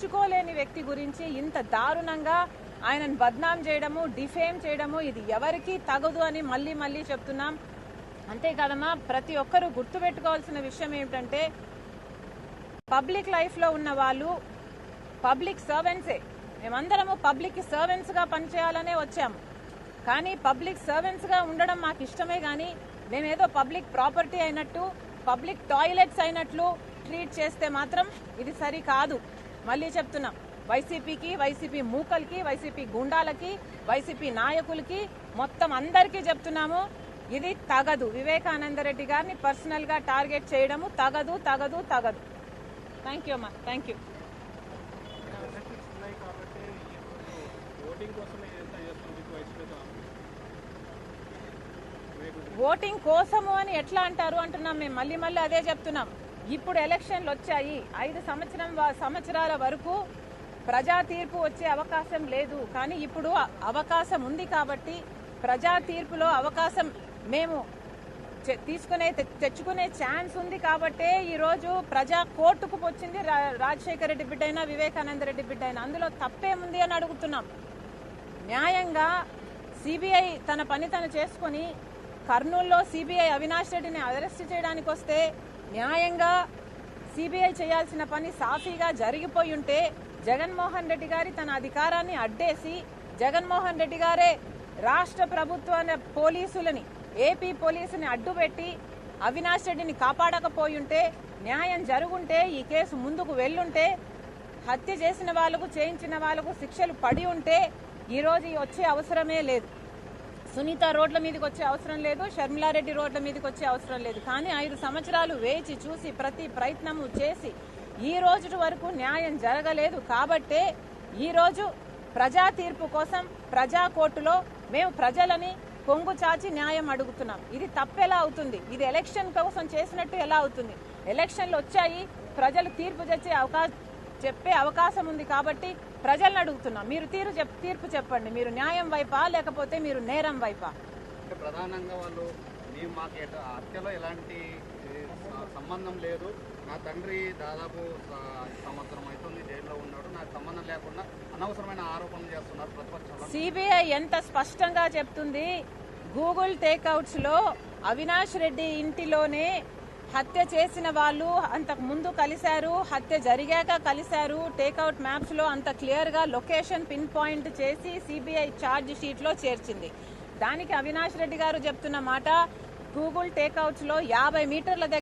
మెచ్చుకోలేని వ్యక్తి గురించి ఇంత దారుణంగా ఆయనను బద్నాం చేయడము డిఫేమ్ చేయడము ఇది ఎవరికీ తగదు అని మళ్ళీ మళ్ళీ చెప్తున్నాం. అంతేకాదమ్మా ప్రతి ఒక్కరూ గుర్తుపెట్టుకోవాల్సిన విషయం ఏమిటంటే పబ్లిక్ లైఫ్లో ఉన్న వాళ్ళు పబ్లిక్ సర్వెంట్సే. మేమందరము పబ్లిక్ సర్వెంట్స్గా పనిచేయాలనే వచ్చాము. కానీ పబ్లిక్ సర్వెంట్స్గా ఉండడం మాకు ఇష్టమే కానీ మేమేదో పబ్లిక్ ప్రాపర్టీ అయినట్టు పబ్లిక్ టాయిలెట్స్ అయినట్లు ట్రీట్ చేస్తే మాత్రం ఇది సరి కాదు మళ్ళీ చెప్తున్నాం. వైసీపీకి వైసీపీ మూకలకి వైసీపీ గుండాలకి వైసీపీ నాయకులకి మొత్తం అందరికీ చెప్తున్నాము ఇది తగదు. వివేకానంద రెడ్డి గారిని పర్సనల్గా టార్గెట్ చేయడము తగదు తగదు తగదు. థ్యాంక్ యూ అమ్మా. థ్యాంక్ యూ ఓటింగ్ కోసము అని ఎట్లా అంటారు అంటున్నాం మేము. మళ్ళీ మళ్ళీ అదే చెప్తున్నాం. ఇప్పుడు ఎలక్షన్లు వచ్చాయి. ఐదు సంవత్సరం వ- సంవత్సరాల వరకు ప్రజా తీర్పు వచ్చే అవకాశం లేదు. కానీ ఇప్పుడు అవకాశం ఉంది కాబట్టి ప్రజా తీర్పులో అవకాశం మేము తీసుకునే తె- తెచ్చుకునే ఛాన్స్ ఉంది కాబట్టే ఈరోజు ప్రజా కోర్టుకు వచ్చింది రా- రాజశేఖర రెడ్డి బిడ్డ అయినా వివేకానంద రెడ్డి బిడ్డ అయినా అందులో తప్పేముంది అని అడుగుతున్నాం. న్యాయంగా సిబిఐ తన పని తను చేసుకుని కర్నూలులో సిబిఐ అవినాష్ రెడ్డిని అరెస్ట్ చేయడానికి వస్తే న్యాయంగా సిబిఐ చేయాల్సిన పని సాఫీగా జరిగిపోయి ఉంటే జగన్మోహన్ రెడ్డి గారి తన అధికారాన్ని అడ్డేసి జగన్మోహన్ రెడ్డి గారే రాష్ట్ర ప్రభుత్వ పోలీసులని ఏపీ పోలీసుని అడ్డుపెట్టి అవినాష్ రెడ్డిని కాపాడకపోయి ఉంటే న్యాయం జరుగుంటే ఈ కేసు ముందుకు వెళ్ళుంటే హత్య చేసిన వాళ్ళకు చేయించిన వాళ్ళకు శిక్షలు పడి ఉంటే ఈరోజు వచ్చే అవసరమే లేదు. సునీత రోడ్ల మీదకి వచ్చే అవసరం లేదు షర్మిలారెడ్డి రోడ్ల మీదకి వచ్చే అవసరం లేదు. కానీ ఐదు సంవత్సరాలు వేచి చూసి ప్రతి ప్రయత్నము చేసి ఈ రోజు వరకు న్యాయం జరగలేదు. కాబట్టే ఈరోజు ప్రజా తీర్పు కోసం ప్రజా కోర్టులో మేము ప్రజలని కొంగు చాచి న్యాయం అడుగుతున్నాం. ఇది తప్పెలా అవుతుంది? ఇది ఎలక్షన్ కోసం చేసినట్టు ఎలా అవుతుంది? ఎలక్షన్లు వచ్చాయి ప్రజలు తీర్పు తెచ్చే అవకాశం చెప్పే అవకాశం ఉంది కాబట్టి ప్రజలను అడుగుతున్నాం. మీరు తీరు తీర్పు చెప్పండి. మీరు న్యాయం వైపా లేకపోతే మీరు నేరం వైపా? అంటే ప్రధానంగా వాళ్ళు మేము మాకు హత్యలో ఎలాంటి సంబంధం లేదు. నా తండ్రి దాదాపు సంవత్సరం అవుతుంది జైల్లో ఉన్నాడు. నాకు సంబంధం లేకుండా అనవసరమైన ఆరోపణలు చేస్తున్నారు ప్రతిపక్షంలో. సిబిఐ ఎంత స్పష్టంగా చెప్తుంది? గూగుల్ టేక్అవుట్స్లో అవినాష్ రెడ్డి ఇంటిలోనే హత్య చేసిన వాళ్ళు అంతకు ముందు కలిశారు హత్య జరిగాక కలిశారు. టేక్అవుట్ మ్యాప్స్లో అంత క్లియర్గా లొకేషన్ పిన్ పాయింట్ చేసి సిబిఐ ఛార్జ్ షీట్లో చేర్చింది. దానికి అవినాష్ రెడ్డి గారు చెప్తున్న మాట గూగుల్ టేక్అవుట్స్లో యాభై మీటర్ల దగ్గర